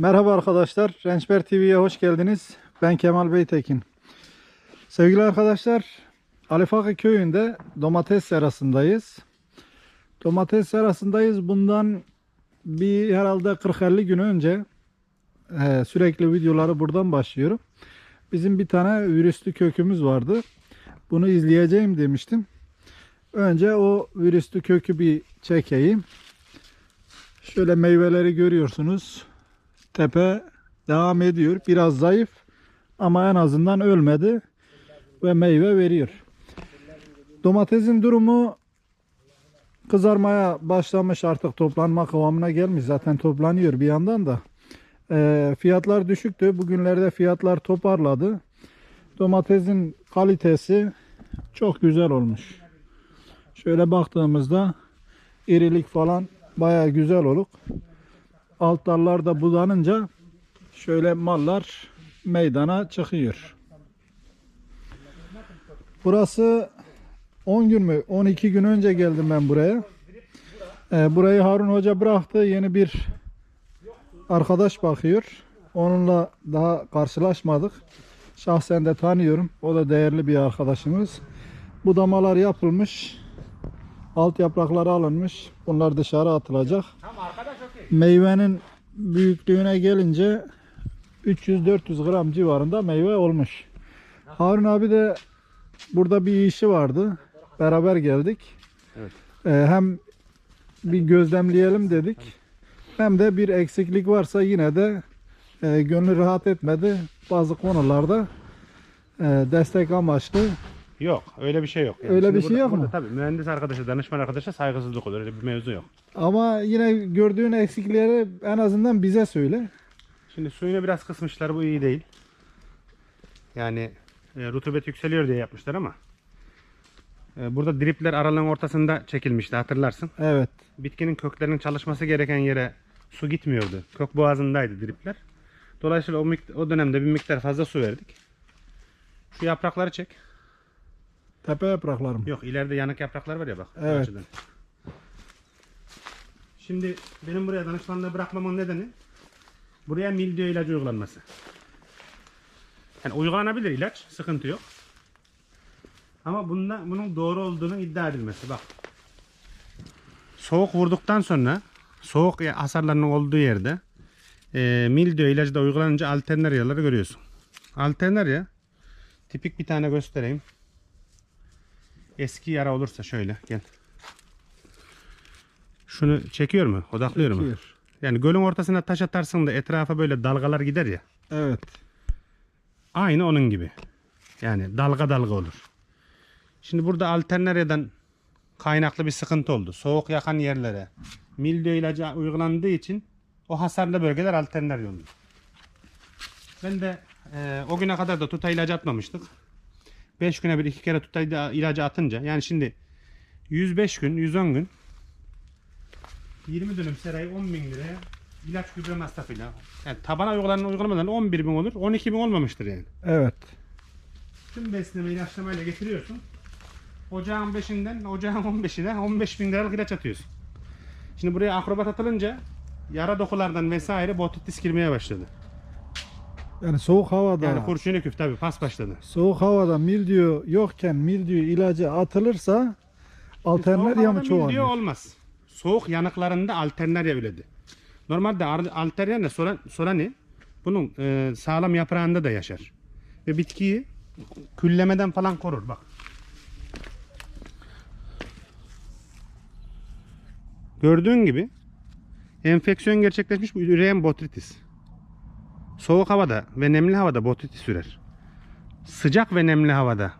Merhaba arkadaşlar. Rençber TV'ye hoş geldiniz. Ben Kemal Beytekin. Sevgili arkadaşlar, Alifakı köyünde domates serasındayız. Domates serasındayız. Bundan bir herhalde 40-50 gün önce e, sürekli videoları buradan başlıyorum. Bizim bir tane virüslü kökümüz vardı. Bunu izleyeceğim demiştim. Önce o virüslü kökü bir çekeyim. Şöyle meyveleri görüyorsunuz. Tepe devam ediyor. Biraz zayıf ama en azından ölmedi ve meyve veriyor. Domatesin durumu kızarmaya başlamış artık toplanma kıvamına gelmiş. Zaten toplanıyor bir yandan da. Ee, fiyatlar düşüktü. Bugünlerde fiyatlar toparladı. Domatesin kalitesi çok güzel olmuş. Şöyle baktığımızda irilik falan baya güzel olup alt dallar da budanınca şöyle mallar meydana çıkıyor. Burası 10 gün mü 12 gün önce geldim ben buraya. Ee, burayı Harun Hoca bıraktı. Yeni bir arkadaş bakıyor. Onunla daha karşılaşmadık. Şahsen de tanıyorum. O da değerli bir arkadaşımız. Budamalar yapılmış. Alt yaprakları alınmış. Bunlar dışarı atılacak. Meyvenin büyüklüğüne gelince 300-400 gram civarında meyve olmuş. Harun abi de burada bir işi vardı. Beraber geldik. Evet. Ee, hem bir gözlemleyelim dedik. Hem de bir eksiklik varsa yine de e, gönlü rahat etmedi. Bazı konularda e, destek amaçlı. Yok öyle bir şey yok. Öyle şimdi bir şey burada- yok mu? burada Tabii mühendis arkadaşa, danışman arkadaşa saygısızlık olur. Öyle bir mevzu yok. Ama yine gördüğün eksikleri en azından bize söyle. Şimdi suyunu biraz kısmışlar bu iyi değil. Yani e, rutubet yükseliyor diye yapmışlar ama e, burada dripler aralığın ortasında çekilmişti hatırlarsın. Evet. Bitkinin köklerinin çalışması gereken yere su gitmiyordu. Kök boğazındaydı dripler. Dolayısıyla o, o dönemde bir miktar fazla su verdik. Şu yaprakları çek. Tepe yapraklarım. Yok ileride yanık yapraklar var ya bak. Evet. açıdan. Şimdi benim buraya danışmanlığı bırakmamın nedeni buraya mildiyo ilacı uygulanması. Yani uygulanabilir ilaç, sıkıntı yok. Ama bunda bunun doğru olduğunu iddia edilmesi. Bak. Soğuk vurduktan sonra soğuk hasarlarının olduğu yerde e, mildiyo ilacı da uygulanınca alternaryaları görüyorsun. Alternarya tipik bir tane göstereyim. Eski yara olursa şöyle gel. Şunu çekiyor mu? Odaklıyor mu? Çekiyor. Yani gölün ortasına taş atarsın da etrafa böyle dalgalar gider ya. Evet. Aynı onun gibi. Yani dalga dalga olur. Şimdi burada alternaryadan kaynaklı bir sıkıntı oldu. Soğuk yakan yerlere mildiyo ilacı uygulandığı için o hasarlı bölgeler alternarya oldu. Ben de e, o güne kadar da tuta ilacı atmamıştık. 5 güne bir iki kere tuta ilacı atınca yani şimdi 105 gün 110 gün 20 dönüm serayı 10 bin liraya ilaç gübre masrafıyla yani tabana uygulanan uygulamadan 11 bin olur 12 bin olmamıştır yani. Evet. Tüm besleme ilaçlamayla getiriyorsun. Ocağın 5'inden ocağın 15'ine 15 bin liralık ilaç atıyorsun. Şimdi buraya akrobat atılınca yara dokulardan vesaire botitis girmeye başladı. Yani soğuk havada Yani kurşun küf tabi pas başladı. soğuk havada mildiyo yokken mildiyo ilacı atılırsa alternarya mı havada mildiyo çoğalıyor? olmaz. Soğuk yanıklarında alternarya üredi. Normalde alternarya solan, solani bunun e, sağlam yaprağında da yaşar. Ve bitkiyi küllemeden falan korur bak. Gördüğün gibi enfeksiyon gerçekleşmiş bu üreyen botritis. Soğuk havada ve nemli havada botritis ürer. Sıcak ve nemli havada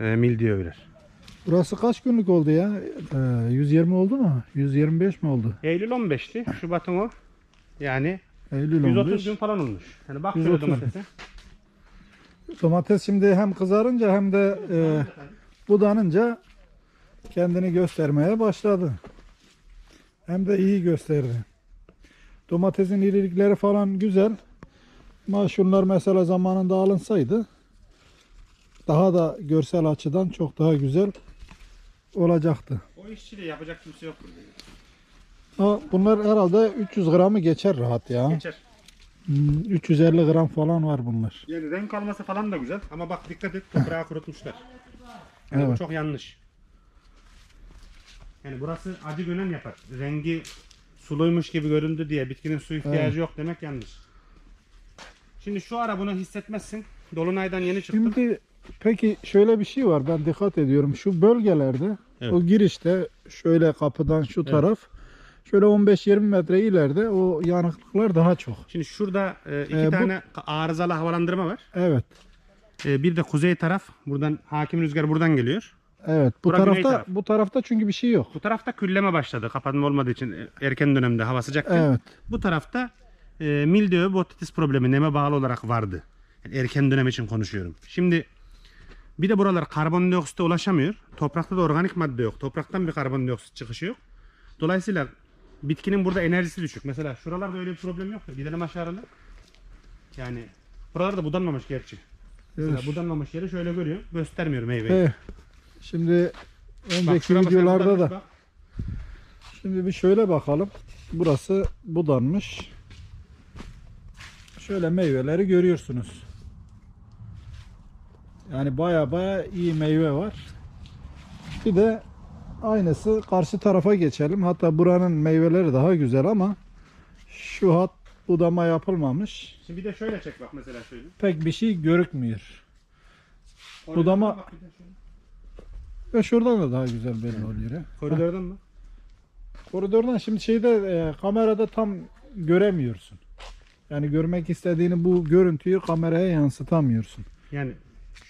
e, mildiyo ürer. Burası kaç günlük oldu ya? Ee, 120 oldu mu? 125 mi oldu? Eylül 15'ti. Şubat'ın o. Yani Eylül 130 15. gün falan olmuş. Yani bak şöyle 130 domatese. Domates şimdi hem kızarınca hem de e, budanınca kendini göstermeye başladı. Hem de iyi gösterdi. Domatesin irilikleri falan güzel. Ama şunlar mesela zamanında alınsaydı daha da görsel açıdan çok daha güzel olacaktı. O işçiyle yapacak kimse yok burada. Ama bunlar herhalde 300 gramı geçer rahat ya. Geçer. Hmm, 350 gram falan var bunlar. Yani renk alması falan da güzel ama bak dikkat et toprağı kurutmuşlar. Yani bu Evet. çok yanlış. Yani burası acı gönen yapar. Rengi suluymuş gibi göründü diye bitkinin su ihtiyacı Evet. yok demek yanlış. Şimdi şu ara bunu hissetmezsin. Dolunaydan yeni çıktım. Şimdi peki şöyle bir şey var ben dikkat ediyorum. Şu bölgelerde Evet. o girişte şöyle kapıdan şu taraf şöyle 15-20 metre ileride o yanıklıklar daha çok. Şimdi şurada e, iki Ee, bu- tane arızalı havalandırma var. Evet. E, bir de kuzey taraf. Buradan hakim rüzgar buradan geliyor. Evet. Bu Bura tarafta taraf. bu tarafta çünkü bir şey yok. Bu tarafta külleme başladı. Kapatma olmadığı için e, erken dönemde hava sıcakken. Evet. Bu tarafta e, mildiyo botitis problemi neme bağlı olarak vardı. Yani erken dönem için konuşuyorum. Şimdi bir de buralar karbondioksite ulaşamıyor. Toprakta da organik madde yok. Topraktan bir karbondioksit çıkışı yok. Dolayısıyla bitkinin burada enerjisi düşük. Mesela şuralarda öyle bir problem yok. Gidelim aşağıda. Yani buralarda budanmamış gerçi. Mesela budanmamış yeri şöyle görüyor. Göstermiyor meyveyi. Evet. Şimdi Bak önceki mesela videolarda da bak. şimdi bir şöyle bakalım. Burası budanmış. Şöyle meyveleri görüyorsunuz. Yani baya baya iyi meyve var. Bir de aynısı karşı tarafa geçelim. Hatta buranın meyveleri daha güzel ama şu hat budama yapılmamış. Şimdi bir de şöyle çek bak mesela şöyle. Pek bir şey görükmüyor. Koridordan Budama- bak bir de şöyle. Ve şuradan da daha güzel belli oluyor. ha. Koridordan mı? Koridordan şimdi şeyde e, kamerada tam göremiyorsun. Yani görmek istediğini bu görüntüyü kameraya yansıtamıyorsun. Yani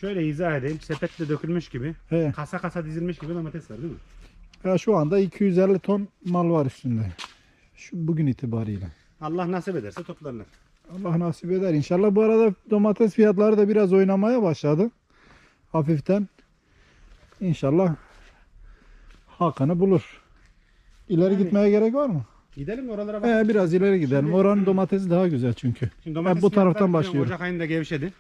şöyle izah edeyim. Sepetle dökülmüş gibi, He. kasa kasa dizilmiş gibi domates var değil mi? Ya şu anda 250 ton mal var üstünde. Şu bugün itibariyle. Allah nasip ederse toplarlar. Allah nasip eder. İnşallah bu arada domates fiyatları da biraz oynamaya başladı. Hafiften. İnşallah hakkını bulur. İleri Yani- gitmeye gerek var mı? Gidelim mi oralara bak. Ee, biraz ileri gidelim. Oranın domatesi daha güzel çünkü. Şimdi domates bu taraftan fiyatları başlıyorum. Ocak ayında gevşedi.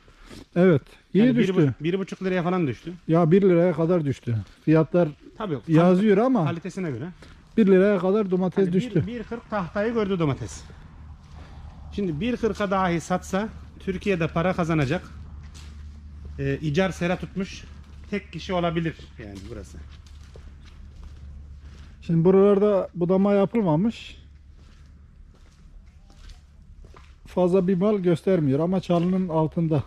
Evet. İyi Yani bir düştü. bu- Bir, buçuk liraya falan düştü. Ya 1 liraya kadar düştü. Fiyatlar Tabii. yazıyor ama Kalitesine göre. 1 liraya kadar domates Hani düştü. Bir, 1.40 tahtayı gördü domates. Şimdi 1.40'a dahi satsa Türkiye'de para kazanacak. E, icar sera tutmuş tek kişi olabilir yani burası. Şimdi buralarda budama yapılmamış. Fazla bir mal göstermiyor ama çalının altında.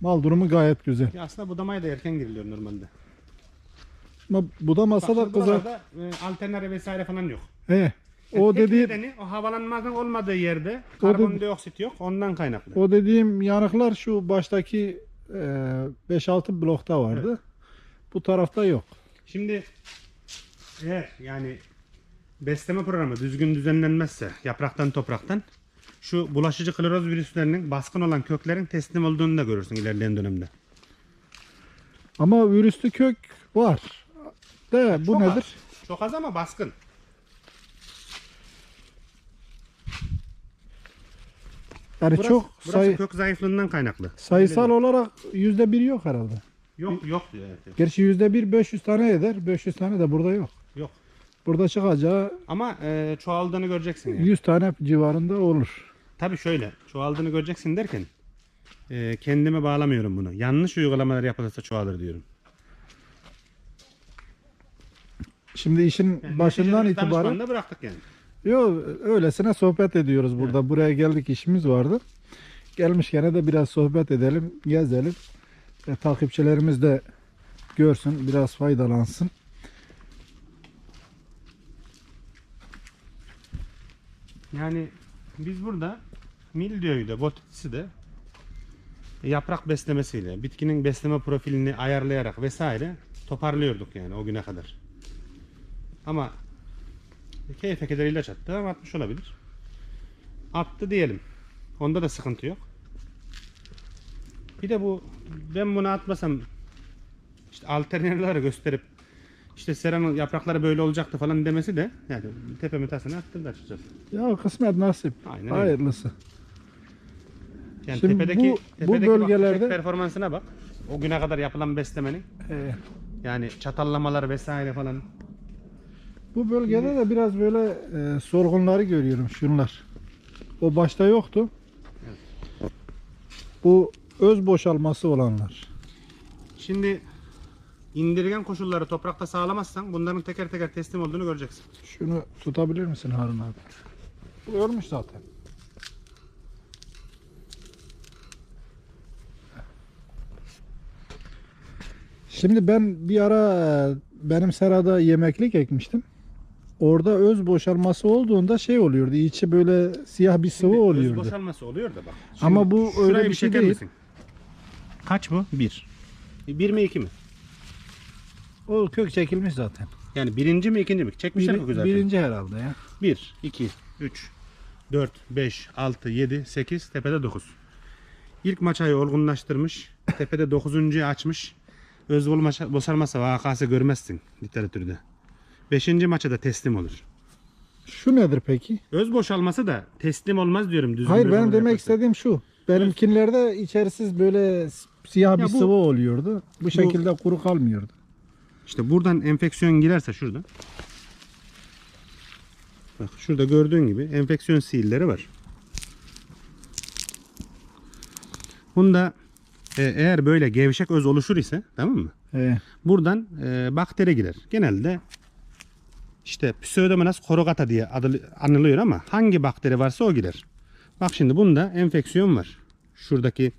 Mal durumu gayet güzel. Ya aslında budamaya da erken giriliyor normalde. Ama budamasa Bak da şimdi kızar. buralarda e, vesaire falan yok. He. Yani O tek dediğim nedeni o havalanmanın olmadığı yerde O dedi- karbondioksit yok ondan kaynaklı. o dediğim yanıklar şu baştaki e, 5-6 blokta vardı. Bu tarafta yok. Şimdi eğer yani besleme programı düzgün düzenlenmezse yapraktan topraktan şu bulaşıcı kloroz virüslerinin baskın olan köklerin teslim olduğunu da görürsün ilerleyen dönemde. Ama virüslü kök var. De bu Çok nedir? Az. Çok az ama baskın. Yani Burası, çok burası sayı, kök zayıflığından kaynaklı. sayısal Öyle olarak yüzde bir yok herhalde. Yok yok diyor. Evet. Gerçi yüzde bir 500 tane eder. 500 tane de burada yok. Burada çıkacağı Ama e, çoğaldığını göreceksin yani. 100 tane civarında olur. Tabii şöyle çoğaldığını göreceksin derken e, kendime bağlamıyorum bunu. Yanlış uygulamalar yapılırsa çoğalır diyorum. Şimdi işin Yani başından neticede biz itibaren danışmanlığı bıraktık yani. yok öylesine sohbet ediyoruz burada. Buraya geldik işimiz vardı. Gelmişken de biraz sohbet edelim, gezelim. E, takipçilerimiz de görsün, biraz faydalansın. Yani biz burada mildiyoyu da botitisi de yaprak beslemesiyle, bitkinin besleme profilini ayarlayarak vesaire toparlıyorduk yani o güne kadar. Ama keyfe keder ilaç attı ama atmış olabilir. Attı diyelim. Onda da sıkıntı yok. Bir de bu ben bunu atmasam işte alternatifleri gösterip işte seranın yaprakları böyle olacaktı falan demesi de yani tepemi tasını attırdı açıkçası. Ya kısmet nasip. Aynen öyle. Hayırlısı. Yani Şimdi tepedeki, bu- bu tepedeki bak, bölgelerde- performansına bak. O güne kadar yapılan beslemenin E, yani çatallamalar vesaire falan. bu bölgede de biraz böyle e, sorgunları görüyorum şunlar. O başta yoktu. Bu öz boşalması olanlar. Şimdi indirgen koşulları toprakta sağlamazsan bunların teker teker teslim olduğunu göreceksin. Şunu tutabilir misin Harun abi? Bu zaten. Şimdi ben bir ara e, benim serada yemeklik ekmiştim. Orada öz boşalması olduğunda şey oluyordu. içi böyle siyah bir sıvı Şimdi öz oluyordu. boşalması oluyor da bak. Ama bu öyle bir şey değil. misin? Kaç bu? Bir. Bir mi iki mi? O kök çekilmiş zaten. Yani birinci mi ikinci mi? Çekmişler Bir- mi zaten? birinci herhalde ya. 1, 2, 3, 4, 5, 6, 7, 8, tepede 9. İlk maçayı olgunlaştırmış. Tepede 9. açmış. Öz maça- boşalmasa vakası görmezsin literatürde. 5. maça da teslim olur. Şu nedir peki? Öz boşalması da teslim olmaz diyorum düzgün Hayır benim demek istediğim şu. Benimkinlerde içerisiz böyle siyah Ya bir bu- sıvı oluyordu. Bu şekilde kuru kalmıyordu. İşte buradan enfeksiyon girerse şuradan. Bak şurada gördüğün gibi enfeksiyon siilleri var. Bunda e, eğer böyle gevşek öz oluşur ise tamam mı? Ee, Buradan e, bakteri girer. Genelde işte Pseudomonas corrugata diye adı, anılıyor ama hangi bakteri varsa o girer. Bak şimdi bunda enfeksiyon var. Şuradaki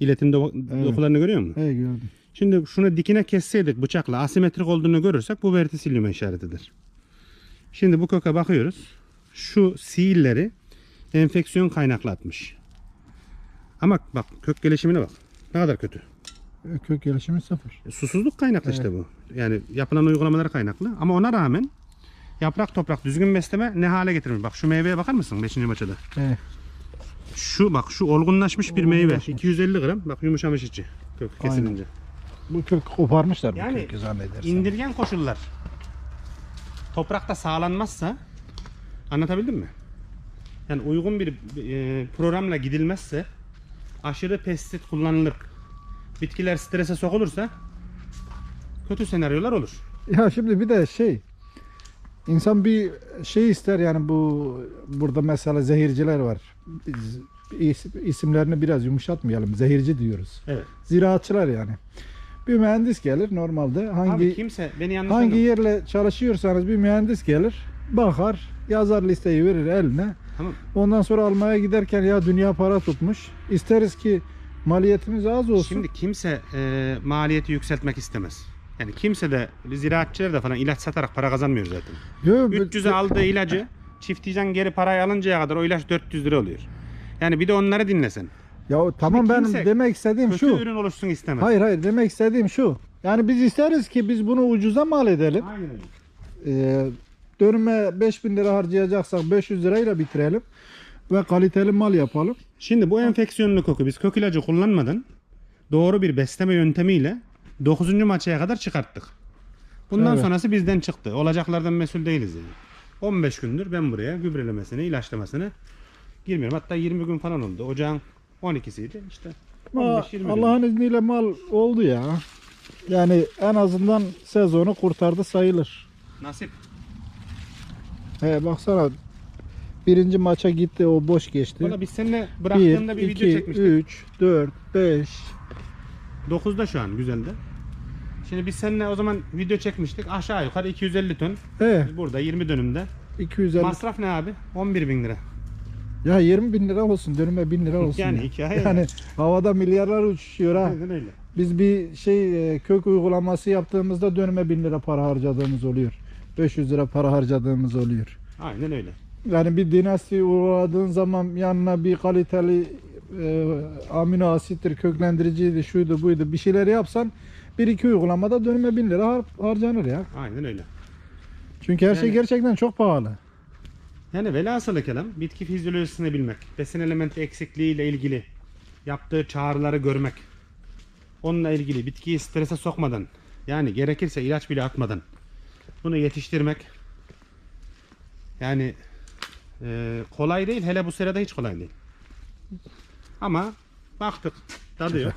iletim do- Evet. dokularını görüyor musun? he gördüm. Şimdi şunu dikine kesseydik bıçakla asimetrik olduğunu görürsek bu vertisilyum işaretidir. Şimdi bu köke bakıyoruz. Şu siilleri enfeksiyon kaynaklatmış. Ama bak kök gelişimine bak. Ne kadar kötü. Ee, Kök gelişimi sıfır. E, Susuzluk kaynaklı işte bu. Yani yapılan uygulamalara kaynaklı. Ama ona rağmen yaprak toprak düzgün besleme ne hale getirmiş. Bak şu meyveye bakar mısın 5. maçada? He. Şu bak şu olgunlaşmış bir meyve. Olgunlaşmış. 250 gram. Bak yumuşamış içi. Kök Aynen. Bu kök koparmışlar Yani bu kökü zannedersem. İndirgen koşullar toprakta sağlanmazsa anlatabildim mi? Yani uygun bir e, programla gidilmezse aşırı pestisit kullanılır. Bitkiler strese sokulursa kötü senaryolar olur. Ya şimdi bir de şey insan bir şey ister yani bu burada mesela zehirciler var. Biz is- isimlerini biraz yumuşatmayalım. Zehirci diyoruz. Evet. Ziraatçılar yani. Bir mühendis gelir normalde hangi Abi kimse beni yanlış hangi anlama. yerle çalışıyorsanız bir mühendis gelir, bakar, yazar listeyi verir eline. Tamam. Ondan sonra almaya giderken ya dünya para tutmuş. İsteriz ki maliyetimiz az olsun. Şimdi kimse e, maliyeti yükseltmek istemez. Yani kimse de ziraatçılar da falan ilaç satarak para kazanmıyor zaten. Yo, bu- 300'e aldığı ilacı çiftçiden geri parayı alıncaya kadar o ilaç 400 lira oluyor. Yani bir de onları dinlesen. Ya tamam ben kimse demek istediğim Kötü şu. ürün oluşsun istemez. Hayır hayır demek istediğim şu. Yani biz isteriz ki biz bunu ucuza mal edelim. Aynen öyle. Ee, dönüme 5000 lira harcayacaksak 500 lirayla bitirelim. Ve kaliteli mal yapalım. Şimdi bu enfeksiyonlu koku biz kök ilacı kullanmadan doğru bir besleme yöntemiyle 9. maçaya kadar çıkarttık. Bundan Evet. sonrası bizden çıktı. Olacaklardan mesul değiliz yani. 15 gündür ben buraya gübrelemesini, ilaçlamasını girmiyorum. Hatta 20 gün falan oldu. Ocağın 12'siydi. İşte Ama 15-20 gün. Allah'ın izniyle mal oldu ya. Yani en azından sezonu kurtardı sayılır. Nasip. He baksana birinci maça gitti o boş geçti. Valla biz seninle 1, bıraktığında bir 2, video çekmiştik. 3, 4, 5. 9'da şu an güzelde. Şimdi biz seninle o zaman video çekmiştik. Aşağı yukarı 250 ton. He Burada 20 dönümde. 250. Masraf ne abi? 11 bin lira. Ya 20 bin lira olsun dönüme bin lira olsun. Yani ya. hikaye Yani havada milyarlar uçuşuyor ha. Aynen öyle. Biz bir şey e, kök uygulaması yaptığımızda dönüme 1000 lira para harcadığımız oluyor. 500 lira para harcadığımız oluyor. Aynen öyle. Yani bir dinasti uyguladığın zaman yanına bir kaliteli e, amino asittir, köklendiriciydi, şuydu buydu bir şeyler yapsan bir iki uygulamada dönüme 1000 lira har- harcanır ya. Aynen öyle. Çünkü her şey Yani- gerçekten çok pahalı. Yani velhasılı kelam bitki fizyolojisini bilmek, besin elementi eksikliği ile ilgili yaptığı çağrıları görmek, onunla ilgili bitkiyi strese sokmadan, yani gerekirse ilaç bile atmadan bunu yetiştirmek yani e, kolay değil. Hele bu sırada hiç kolay değil. Ama baktık tadı yok.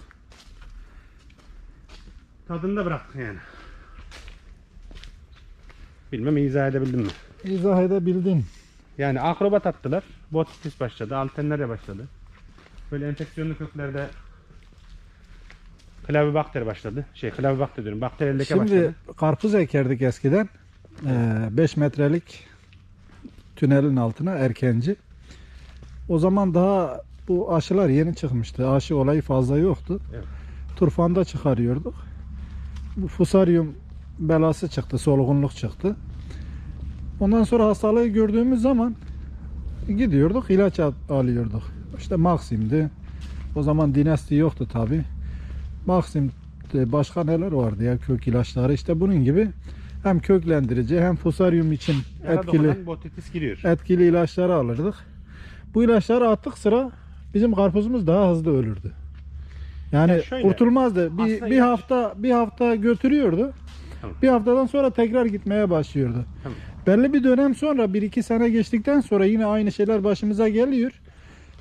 Tadını da bıraktık yani. Bilmem izah edebildim mi? İzah edebildin. Yani akrobat attılar. Botitis başladı. Alternere başladı. Böyle enfeksiyonlu köklerde klavibakter başladı. Şey klavibakter diyorum. Bakteriyel leke Şimdi başladı. karpuz ekerdik eskiden. 5 metrelik tünelin altına erkenci. O zaman daha bu aşılar yeni çıkmıştı. Aşı olayı fazla yoktu. Evet. Turfanda çıkarıyorduk. Bu fusaryum belası çıktı, solgunluk çıktı. Ondan sonra hastalığı gördüğümüz zaman gidiyorduk, ilaç al- alıyorduk. İşte Maxim'di. O zaman Dinasti yoktu tabi. Maxim de başka neler vardı ya kök ilaçları işte bunun gibi hem köklendirici hem fusaryum için Yara etkili etkili ilaçları alırdık. Bu ilaçları attık sıra bizim karpuzumuz daha hızlı ölürdü. Yani Ya şöyle, kurtulmazdı. Bir, bir ilaç- hafta bir hafta götürüyordu. Tamam. Bir haftadan sonra tekrar gitmeye başlıyordu. Tamam. Belli bir dönem sonra bir iki sene geçtikten sonra yine aynı şeyler başımıza geliyor.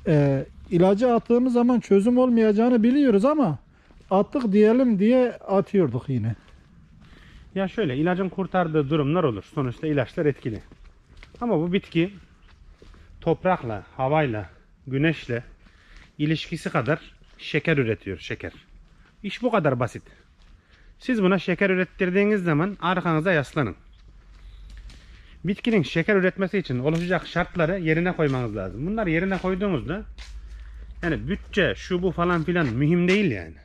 Ee, ilacı attığımız zaman çözüm olmayacağını biliyoruz ama attık diyelim diye atıyorduk yine. Ya şöyle ilacın kurtardığı durumlar olur. Sonuçta ilaçlar etkili. Ama bu bitki toprakla, havayla, güneşle ilişkisi kadar şeker üretiyor, şeker. İş bu kadar basit. Siz buna şeker ürettirdiğiniz zaman arkanıza yaslanın. Bitkinin şeker üretmesi için oluşacak şartları yerine koymanız lazım. Bunları yerine koyduğunuzda yani bütçe, şu bu falan filan mühim değil yani.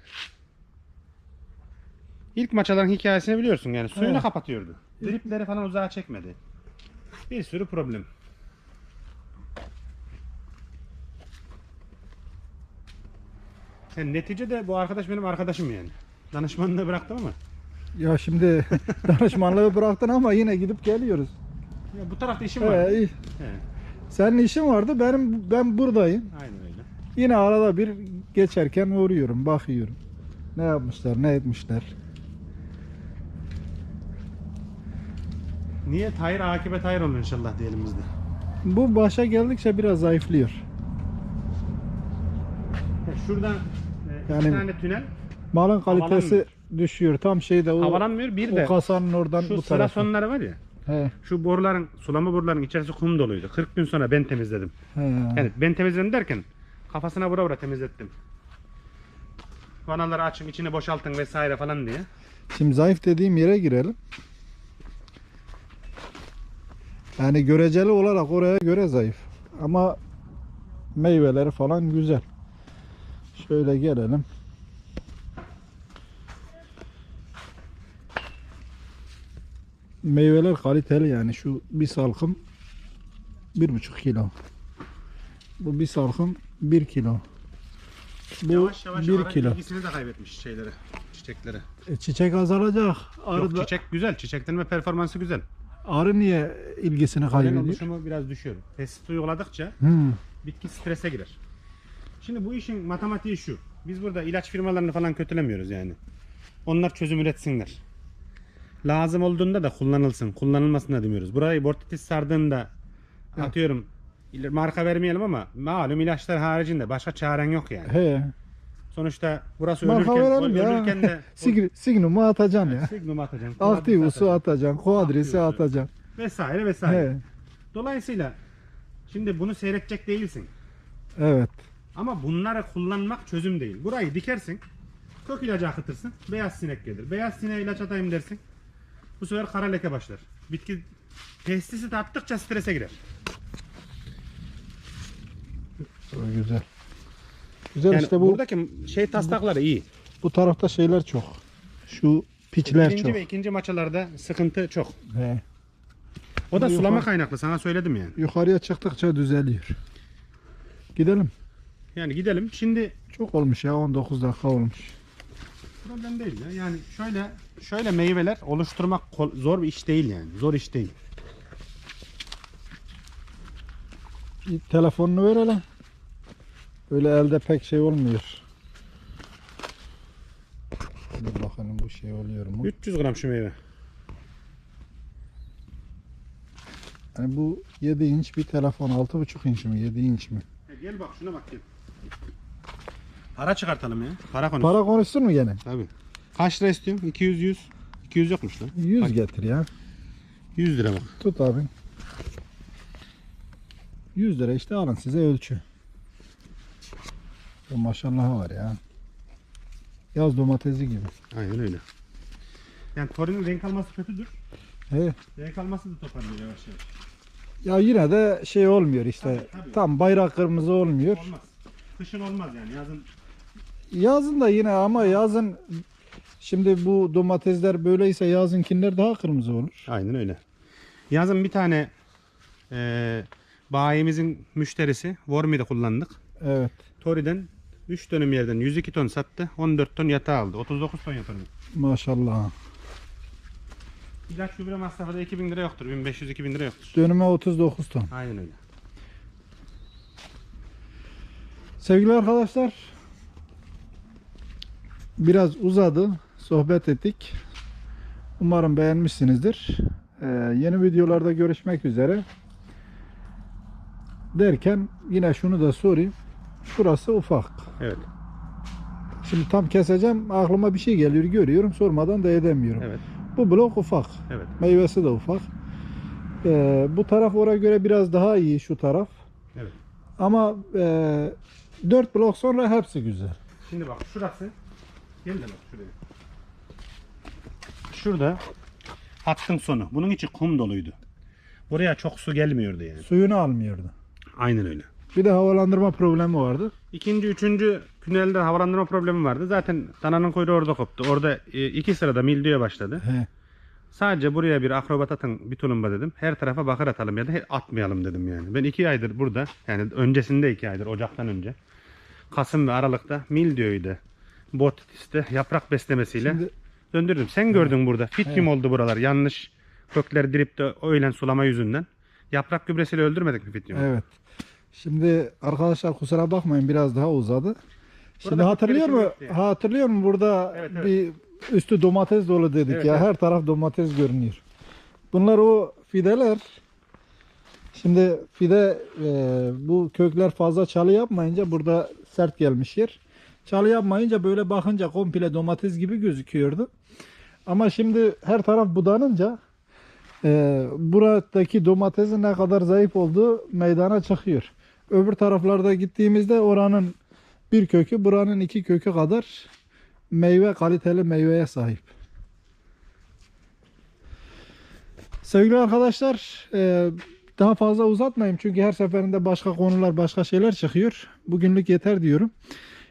İlk maçaların hikayesini biliyorsun yani suyunu Evet. kapatıyordu. Dripleri falan uzağa çekmedi. Bir sürü problem. Yani neticede bu arkadaş benim arkadaşım yani. Danışmanlığı bıraktım ama. Ya şimdi danışmanlığı bıraktın ama yine gidip geliyoruz. Ya bu tarafta işim var. Ee. He, Senin işin vardı benim ben buradayım. aynen öyle. Yine arada bir geçerken uğruyorum, bakıyorum. Ne yapmışlar, ne etmişler. Niye? Hayır akibet hayır olur inşallah diyelim biz de. Bu başa geldikçe biraz zayıflıyor. Ya Şuradan e, Yani- iki tane tünel Malın kalitesi Havalanmıyor. düşüyor. Tam şeyde o, havalanmıyor. Bir de o kasanın oradan şu bu sıra tarafa. sonları var ya. He, Şu boruların, sulama boruların içerisi kum doluydu. 40 gün sonra ben temizledim. he. Yani ben temizledim derken kafasına vura vura temizlettim. Vanaları açın, içini boşaltın vesaire falan diye. Şimdi zayıf dediğim yere girelim. Yani göreceli olarak oraya göre zayıf. Ama meyveleri falan güzel. Şöyle gelelim. Meyveler kaliteli yani şu bir salkım bir buçuk kilo. Bu bir salkım bir kilo. Bu yavaş yavaş bir ara kilo. ilgisini de kaybetmiş şeyleri, çiçekleri. E, çiçek azalacak. Arı, Yok da- çiçek güzel, çiçeklenme performansı güzel. arı niye ilgisini Polen kaybediyor? oluşumu biraz düşüyor. Test uyguladıkça Hmm. bitki strese girer. Şimdi bu işin matematiği şu. Biz burada ilaç firmalarını falan kötülemiyoruz yani. Onlar çözüm üretsinler. Lazım olduğunda da kullanılsın. Kullanılmasın da demiyoruz. Burayı bortitis sardığında Evet. atıyorum marka vermeyelim ama malum ilaçlar haricinde başka çaren yok yani. He. Sonuçta burası Marka ölürken, verelim ya. ölürken de Sigri, signumu atacaksın ya. Signum atacaksın. Aktivusu Quadris atacaksın. Quadris'i Aktivusu. atacaksın. Vesaire vesaire. He. Dolayısıyla şimdi bunu seyredecek değilsin. Evet. Ama bunları kullanmak çözüm değil. Burayı dikersin. Kök ilacı akıtırsın. Beyaz sinek gelir. Beyaz sineğe ilaç atayım dersin. Bu sefer kara leke başlar. Bitki pestisit attıkça strese girer. Güzel. Güzel Yani işte bu buradaki şey taslakları iyi. bu tarafta şeyler çok. Şu piçler Birinci çok. ve ikinci maçalarda sıkıntı çok. He. O da Bu sulama yukarı- kaynaklı sana söyledim yani. Yukarıya çıktıkça düzeliyor. Gidelim. Yani gidelim. Şimdi Çok olmuş ya 19 dakika olmuş. Problem değil ya. Yani şöyle şöyle meyveler oluşturmak zor bir iş değil yani. Zor iş değil. Bir telefonunu ver hele. Öyle elde pek şey olmuyor. Dur bakalım bu şey oluyor mu? 300 gram şu meyve. Yani bu 7 inç bir telefon 6,5 inç mi 7 inç mi? E, Gel bak şuna bak gel. Para çıkartalım ya. Para konuş. Para konuşsun mu gene? Tabii. Kaç lira istiyorsun? 200 100. 200 yokmuş lan. 100 Bak, getir ya. 100 lira bak. Tut abi. 100 lira işte alın size ölçü. O maşallah var ya. Yaz domatesi gibi. Aynen öyle. Yani torinin renk alması kötüdür. He. Renk alması da toparlıyor yavaş yavaş. Ya yine de şey olmuyor işte. Tabii, tabii. Tam bayrak kırmızı olmuyor. Olmaz. Kışın olmaz yani yazın. Yazın da yine ama yazın şimdi bu domatesler böyleyse yazınkiler daha kırmızı olur. Aynen öyle. Yazın bir tane eee bayimizin müşterisi Wormi'de kullandık. Evet. Tori'den 3 dönüm yerden 102 ton sattı. 14 ton yatağı aldı. 39 ton yaparım. Maşallah. İlaç gübre masrafı da 2000 lira yoktur. 1500-2000 lira yoktur. Dönüme 39 ton. Aynen öyle. Sevgili arkadaşlar biraz uzadı. Sohbet ettik. Umarım beğenmişsinizdir. Ee, yeni videolarda görüşmek üzere. Derken yine şunu da sorayım. Şurası ufak. Evet. Şimdi tam keseceğim. Aklıma bir şey geliyor. Görüyorum. Sormadan da edemiyorum. Evet. Bu blok ufak. Evet. Meyvesi de ufak. Ee, bu taraf oraya göre biraz daha iyi şu taraf. Evet. Ama e, 4 blok sonra hepsi güzel. Şimdi bak şurası. Gel de bak şuraya. Şurada hattın sonu. Bunun içi kum doluydu. Buraya çok su gelmiyordu yani. Suyunu almıyordu. Aynen öyle. Bir de havalandırma problemi vardı. İkinci, üçüncü tünelde havalandırma problemi vardı. Zaten dananın kuyruğu orada koptu. Orada e, iki sırada mildiye başladı. He. Sadece buraya bir akrobat atın bir tulumba dedim. Her tarafa bakır atalım ya da atmayalım dedim yani. Ben iki aydır burada. Yani öncesinde iki aydır Ocak'tan önce. Kasım ve Aralık'ta mildiyoydu. Botitis'te yaprak beslemesiyle Şimdi döndürdüm. Sen gördün burada. Fit kim oldu buralar. Yanlış kökleri dirip de öğlen sulama yüzünden. Yaprak gübresiyle öldürmedik mi Fityum'u? evet. Şimdi arkadaşlar kusura bakmayın biraz daha uzadı. Şimdi Burada hatırlıyor mu? diye. Hatırlıyor mu burada Evet, evet. bir üstü domates dolu dedik Evet, ya. evet. Her taraf domates görünüyor. Bunlar o fideler. Şimdi fide e, bu kökler fazla çalı yapmayınca burada sert gelmiş yer. Çalı yapmayınca böyle bakınca komple domates gibi gözüküyordu. Ama şimdi her taraf budanınca e, buradaki domatesin ne kadar zayıf olduğu meydana çıkıyor. Öbür taraflarda gittiğimizde oranın bir kökü buranın iki kökü kadar meyve kaliteli meyveye sahip. Sevgili arkadaşlar e, daha fazla uzatmayayım çünkü her seferinde başka konular başka şeyler çıkıyor. Bugünlük yeter diyorum.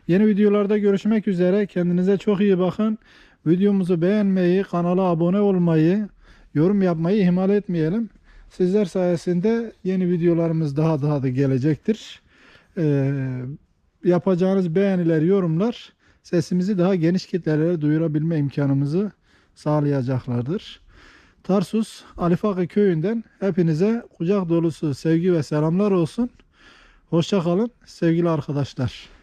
Yeni videolarda görüşmek üzere. Kendinize çok iyi bakın. Videomuzu beğenmeyi, kanala abone olmayı, yorum yapmayı ihmal etmeyelim. Sizler sayesinde yeni videolarımız daha daha da gelecektir. Ee, yapacağınız beğeniler, yorumlar sesimizi daha geniş kitlelere duyurabilme imkanımızı sağlayacaklardır. Tarsus Alifaki köyünden hepinize kucak dolusu sevgi ve selamlar olsun. Hoşça kalın sevgili arkadaşlar.